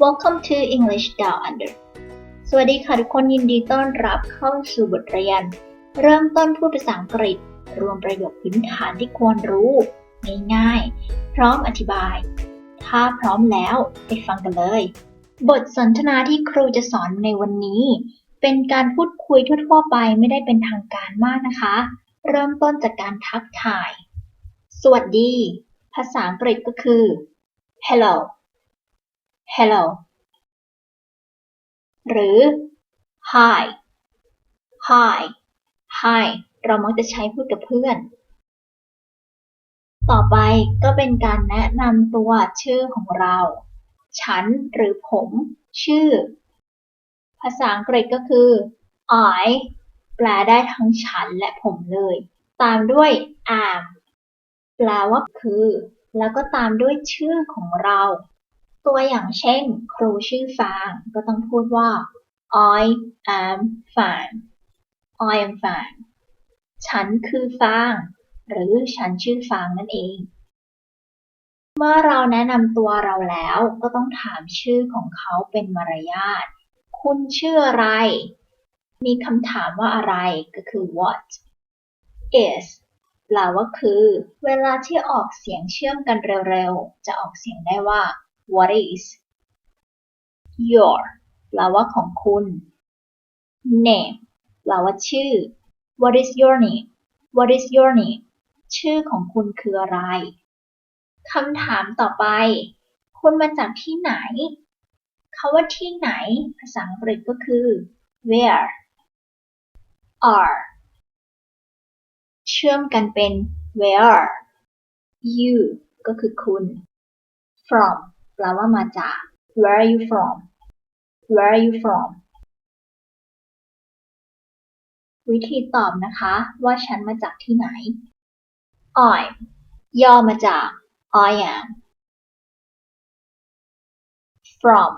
Welcome to English Down Under สวัสดีค่ะทุกคนยินดีต้อนรับเข้าสู่บทเรียน เริ่มต้นพูดภาษาอังกฤษ รวมประโยคพื้นฐานที่ควรรู้ ง่ายๆ พร้อมอธิบาย ถ้าพร้อมแล้วไปฟังกันเลย บทสนทนาที่ครูจะสอนในวันนี้ เป็นการพูดคุยทั่วๆไปไม่ได้เป็นทางการมากนะคะ เริ่มต้นจากการทักทาย สวัสดี ภาษาอังกฤษก็คือ hello hello หรือ hi hi hi เรามักจะใช้พูดกับเพื่อน ต่อไปก็เป็นการแนะนำตัวชื่อของเรา ฉันหรือผม ชื่อ ภาษาอังกฤษก็คือ I แปลได้ทั้งฉันและผมเลย ตามด้วย am แปลว่าคือ แล้วก็ตามด้วยชื่อของเรา ตัวอย่างเช่น ครูชื่อฟางก็ต้องพูดว่า I am Fang I am Fang ฉันคือฟาง หรือฉันชื่อฟางนั่นเอง เมื่อเราแนะนำตัวเราแล้วก็ต้องถามชื่อของเขาเป็นมารยาท คุณชื่ออะไร มีคำถามว่าอะไรก็คือ what is แปลว่าคือ เวลาที่ออกเสียงเชื่อมกันเร็วๆ จะออกเสียงได้ว่า what is your แปลว่าของคุณ name แปลว่าชื่อ what is your name what is your name ชื่อของคุณคืออะไร คำถามต่อไป คุณมาจากที่ไหน คาว่าที่ไหน ภาษาอังกฤษก็คือ where are เชื่อมกันเป็น where you ก็คือคุณ from ลว่ามาจาก where are you from where are you from วิธีตอบนะคะว่าฉันมาจากที่ไหน I'm ย่อมาจาก I am from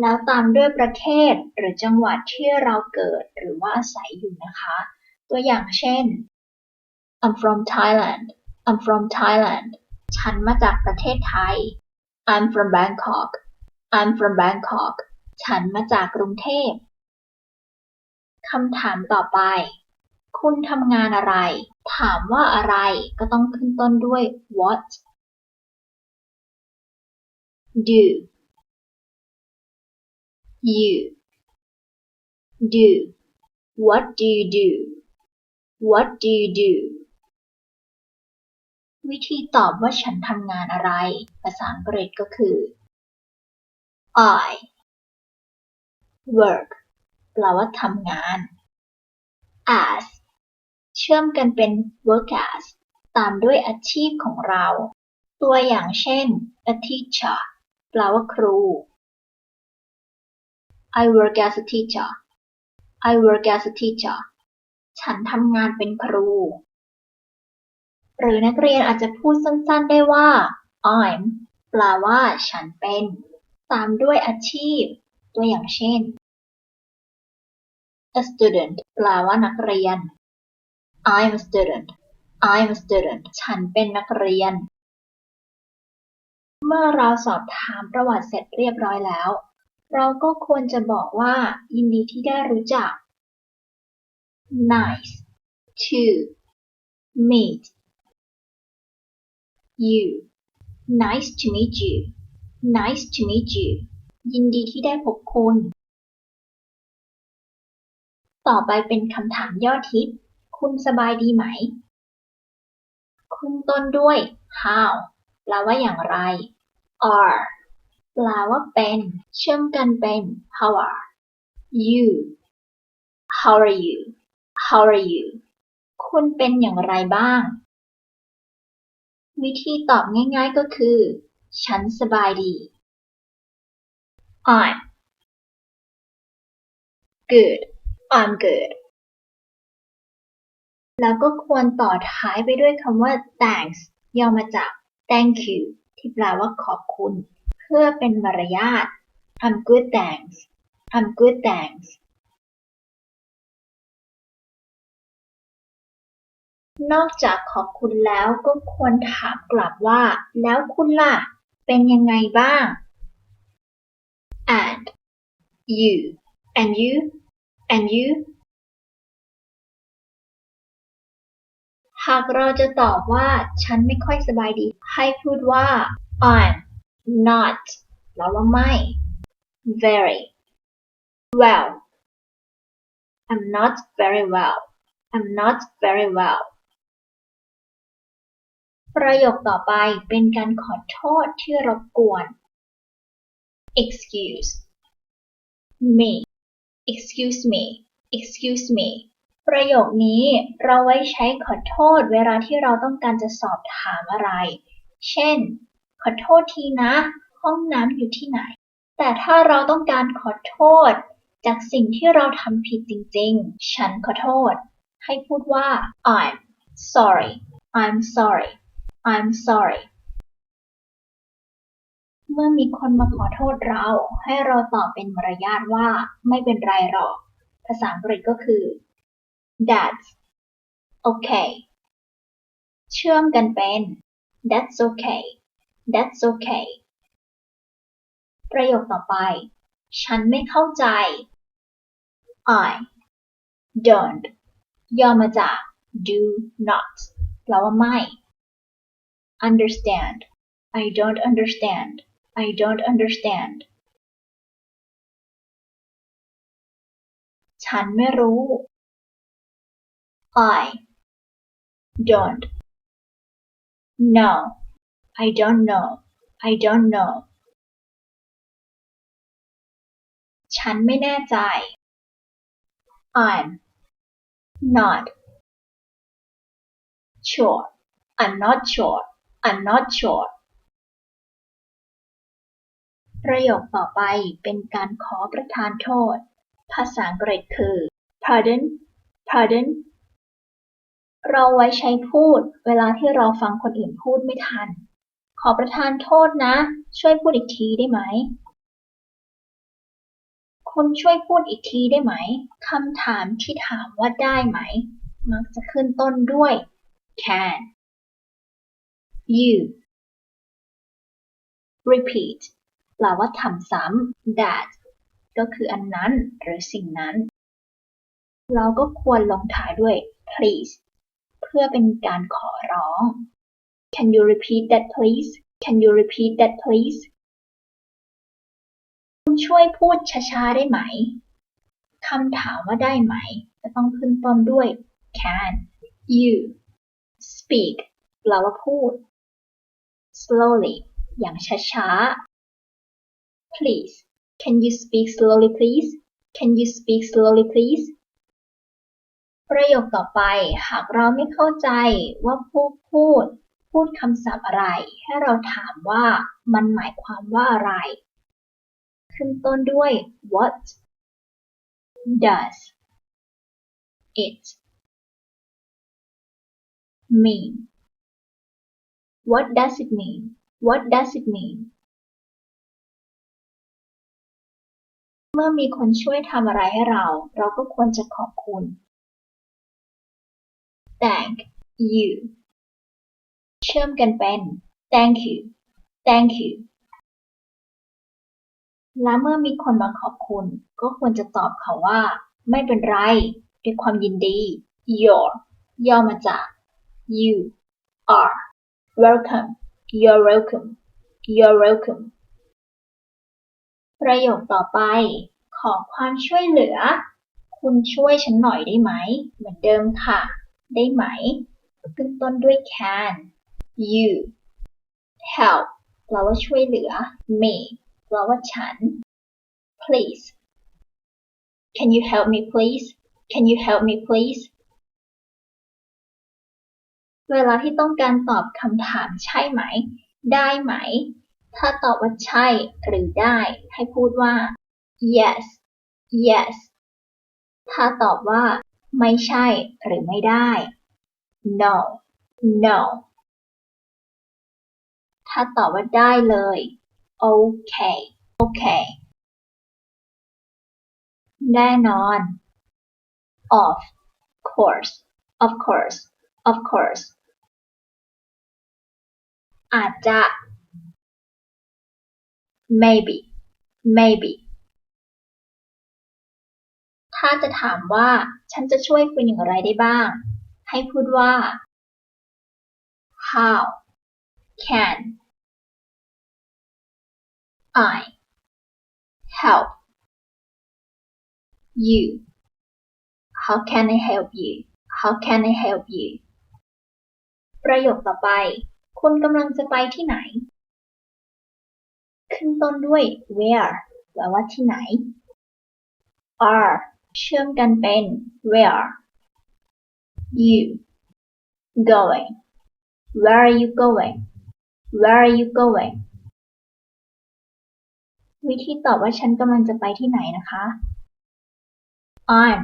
แล้วตามด้วยประเทศหรือจังหวัดที่เราเกิดหรือว่าอาศัยอยู่นะคะ ตัวอย่างเช่น I'm from Thailand I'm from Thailand ฉันมาจากประเทศไทย I'm from Bangkok I'm from Bangkok ฉันมาจากกรุงเทพ คำถามต่อไป คุณทำงานอะไร ถามว่าอะไรก็ต้องขึ้นต้นด้วย what do you do what do you do what do you do วิธีตอบว่าฉันทำงานอะไร ภาษาอังกฤษก็คือ I work แปลว่าทำงาน as เชื่อมกันเป็น work as ตามด้วยอาชีพของเรา ตัวอย่างเช่น a teacher แปลว่าครู I work as a teacher I work as a teacher ฉันทำงานเป็นครู หรือนักเรียนอาจจะพูดสั้นๆได้ว่า I'm แปลว่าฉันเป็น ตามด้วยอาชีพ ตัวอย่างเช่น a student แปลว่านักเรียน I'm a student I'm a student ฉันเป็นนักเรียน เมื่อเราสอบถามประวัติเสร็จเรียบร้อยแล้ว เราก็ควรจะบอกว่า ยินดีที่ได้รู้จัก nice to meet you nice to meet you nice to meet you ยินดีที่ได้พบคุณ ต่อไปเป็นคำถามยอดฮิต คุณสบายดีไหม คุณต้นด้วย how แปลว่าอย่างไร are แปลว่าเป็น เชื่อมกันเป็น how are you how are you how are you คุณเป็นอย่างไรบ้าง วิธีตอบง่ายๆก็คือ ฉันสบายดี I'm good I'm good แล้วก็ควรต่อท้ายไปด้วยคำว่า thanks ย่อมาจาก thank you ที่แปลว่าขอบคุณ เพื่อเป็นมารยาท I'm good thanks I'm good thanks นอกจากขอบคุณแล้วก็ควรถามกลับว่า แล้วคุณล่ะ เป็นยังไงบ้าง and you and you and you หากเราจะตอบว่า ฉันไม่ค่อยสบายดี ให้พูดว่า I'm not แปลว่าไม่ very well I'm not very well I'm not very well ประโยคต่อไปเป็นการขอโทษที่รบกวน excuse me excuse me excuse me ประโยคนี้เราไว้ใช้ขอโทษเวลาที่เราต้องการจะสอบถามอะไร เช่น ขอโทษทีนะ ห้องน้ำอยู่ที่ไหน แต่ถ้าเราต้องการขอโทษ จากสิ่งที่เราทำผิดจริงๆ ฉันขอโทษ ให้พูดว่า I'm sorry I'm sorry I'm sorry เมื่อมีคนมาขอโทษเรา ให้เราตอบเป็นมารยาทว่า ไม่เป็นไรหรอก ภาษาอังกฤษก็คือ That's okay เชื่อมกันเป็น That's okay That's okay ประโยคต่อไป ฉันไม่เข้าใจ I don't ย่อมาจาก do not แปลว่าไม่ Understand. I don't understand. I don't understand. I don't know. I don't know I don't know I'm not sure I'm not sure I'm not sure ประโยคต่อไปเป็นการขอประทานโทษ ภาษาอังกฤษคือ pardon pardon เราไว้ใช้พูดเวลาที่เราฟังคนอื่นพูดไม่ทัน ขอประทานโทษนะ ช่วยพูดอีกทีได้ไหม คุณช่วยพูดอีกทีได้ไหม คำถามที่ถามว่าได้ไหม มักจะขึ้นต้นด้วย can you repeat แปลว่าทำซ้ำ that ก็คืออันนั้นหรือสิ่งนั้น เราก็ควรลงท้ายด้วย please เพื่อเป็นการขอร้อง Can you repeat that please Can you repeat that please คุณช่วยพูดช้าๆได้ไหมคำถามว่าได้ไหม จะต้องขึ้นต้นด้วย can you speak แปลว่าพูด slowly อย่างช้าๆ please can you speak slowly please can you speak slowly please ประโยคต่อไป หากเราไม่เข้าใจว่าผู้พูด พูดคำศัพท์อะไร ให้เราถามว่ามันหมายความว่าอะไร ขึ้นต้นด้วย what does it mean what does it mean what does it mean เมื่อมีคนช่วยทำอะไรให้เรา เราก็ควรจะขอบคุณ thank you เชื่อมกันเป็น thank you thank you และเมื่อมีคนมาขอบคุณ ก็ควรจะตอบเขาว่า ไม่เป็นไร ด้วยความยินดี your ย่อมาจาก you are welcome you're welcome you're welcome ประโยคต่อไป ขอความช่วยเหลือ คุณช่วยฉันหน่อยได้ไหม เหมือนเดิมค่ะ ได้ไหม ขึ้นต้นด้วย can you help แปลว่าช่วยเหลือ me แปลว่าฉัน please can you help me please can you help me please เวลาที่ต้องการตอบคำถามใช่ไหม ได้ไหม ถ้าตอบว่าใช่ หรือได้ ให้พูดว่า yes yes ถ้าตอบว่า ไม่ใช่ หรือไม่ได้ no no ถ้าตอบว่าได้เลย okay okay แน่นอน of course of course of course อาจจะ maybe maybe ถ้าจะถามว่าฉันจะช่วยคุณอย่างไรได้บ้าง ให้พูดว่า how can I help you how can I help you how can I help you ประโยคต่อไป คุณกำลังจะไปที่ไหน ขึ้นต้นด้วย where แปลว่าที่ไหน are เชื่อมกันเป็น where you going where are you going where are you going วิธีตอบว่าฉันกำลังจะไปที่ไหนนะคะ I'm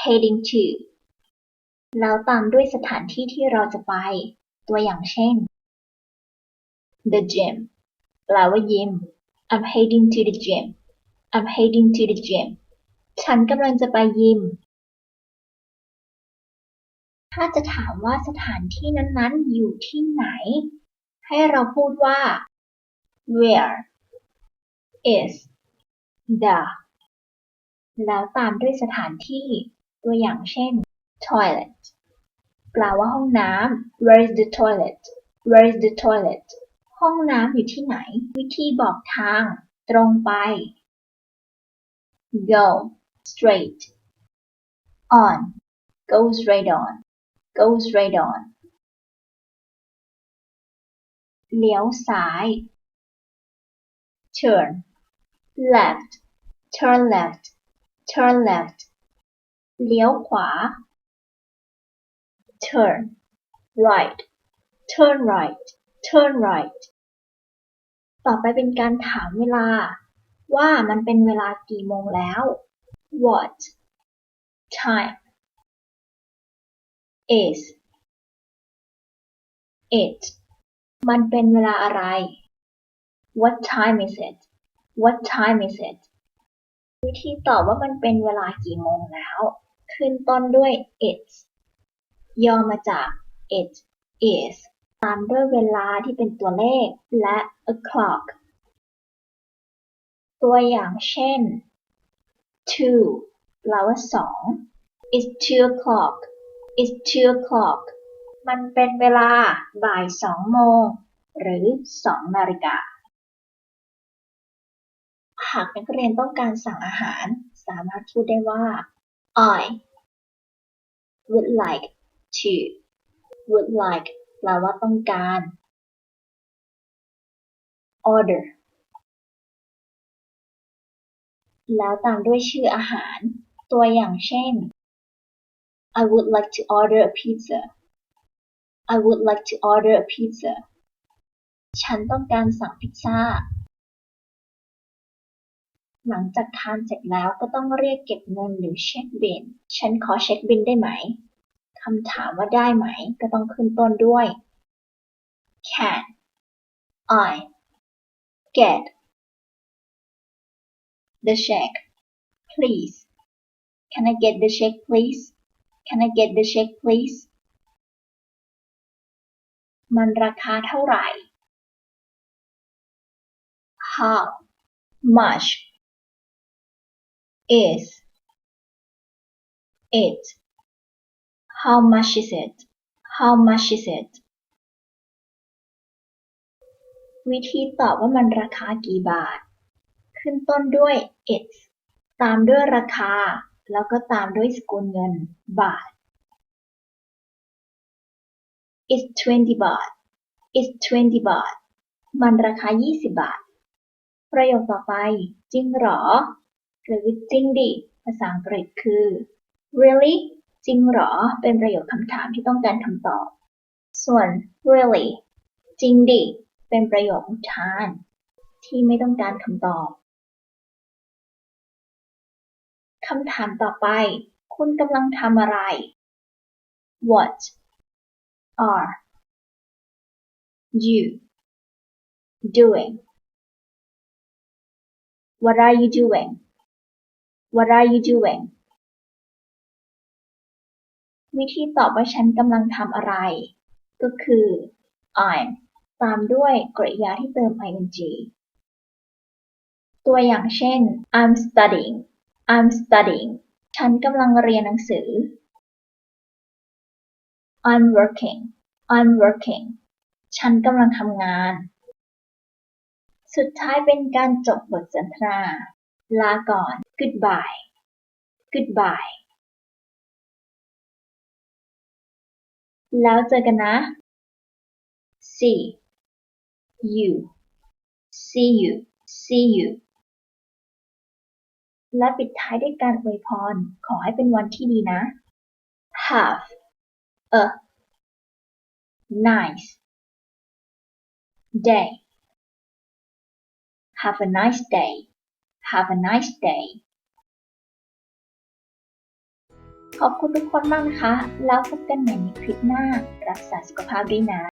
heading to แล้วตามด้วยสถานที่ที่เราจะไป ตัวอย่างเช่น the gym แปลว่ายิม I'm heading to the gym I'm heading to the gym ฉันกำลังจะไปยิม ถ้าจะถามว่าสถานที่นั้นๆ อยู่ที่ไหน ให้เราพูดว่า where is the แล้วตามด้วยสถานที่ตัวอย่างเช่น toilet แปลว่าห้องน้ำ where is the toilet where is the toilet ห้องน้ำอยู่ที่ไหน วิธีบอกทาง ตรงไป go straight on go straight on go straight on เลี้ยวซ้าย turn left turn left turn left เลี้ยวขวา turn right turn right turn right ต่อไปเป็นการถามเวลา ว่ามันเป็นเวลากี่โมงแล้ว what time is it มันเป็นเวลาอะไร what time is it what time is it วิธีตอบว่ามันเป็นเวลากี่โมงแล้ว ขึ้นต้นด้วย it's ย่อมาจาก it is ตามด้วยเวลาที่เป็นตัวเลขและ o'clock ตัวอย่างเช่น two แปลว่าสอง it's two o'clock it's two o'clock มันเป็นเวลาบ่ายสองโมง หรือสองนาฬิกา หากนักเรียนต้องการสั่งอาหาร สามารถพูดได้ว่า I would like to would like แปลว่าต้องการ order แล้วตามด้วยชื่ออาหาร ตัวอย่างเช่น I would like to order a pizza I would like to order a pizza ฉันต้องการสั่งพิซซ่า หลังจากทานเสร็จแล้วก็ต้องเรียกเก็บเงินหรือเช็คบิลฉันขอเช็คบิลได้ไหม คำถามว่าได้ไหม ก็ต้องขึ้นต้นด้วย can I get the check please can I get the check please can I get the check please มันราคาเท่าไหร่ how much is it how much is it how much is it วิธีตอบว่ามันราคากี่บาท ขึ้นต้นด้วย it's ตามด้วยราคา แล้วก็ตามด้วยสกุลเงิน บาท it's 20 บาท it's 20 บาท มันราคา 20 บาท ประโยคต่อไป จริงหรอ หรือจริงดิ ภาษาอังกฤษคือ really จริงหรอ เป็นประโยคคำถามที่ต้องการคำตอบ ส่วน really จริงดิ เป็นประโยคอุทาน ที่ไม่ต้องการคำตอบคำถามต่อไป คุณกำลังทำอะไร What are you doing What are you doing What are you doing วิธีตอบว่าฉันกำลังทำอะไร ก็คือ I'm ตามด้วยกริยาที่เติม ing ตัวอย่างเช่น I'm studying I'm studying ฉันกำลังเรียนหนังสือ I'm working I'm working ฉันกำลังทำงาน สุดท้ายเป็นการจบบทสนทนา ลาก่อน goodbye goodbye แล้วเจอกันนะ see you see you see you และปิดท้ายด้วยการอวยพร ขอให้เป็นวันที่ดีนะ have a nice day have a nice day have a nice day ขอบคุณทุกคนมากนะคะ แล้วพบกันใหม่ในคลิปหน้า รักษาสุขภาพด้วยนะ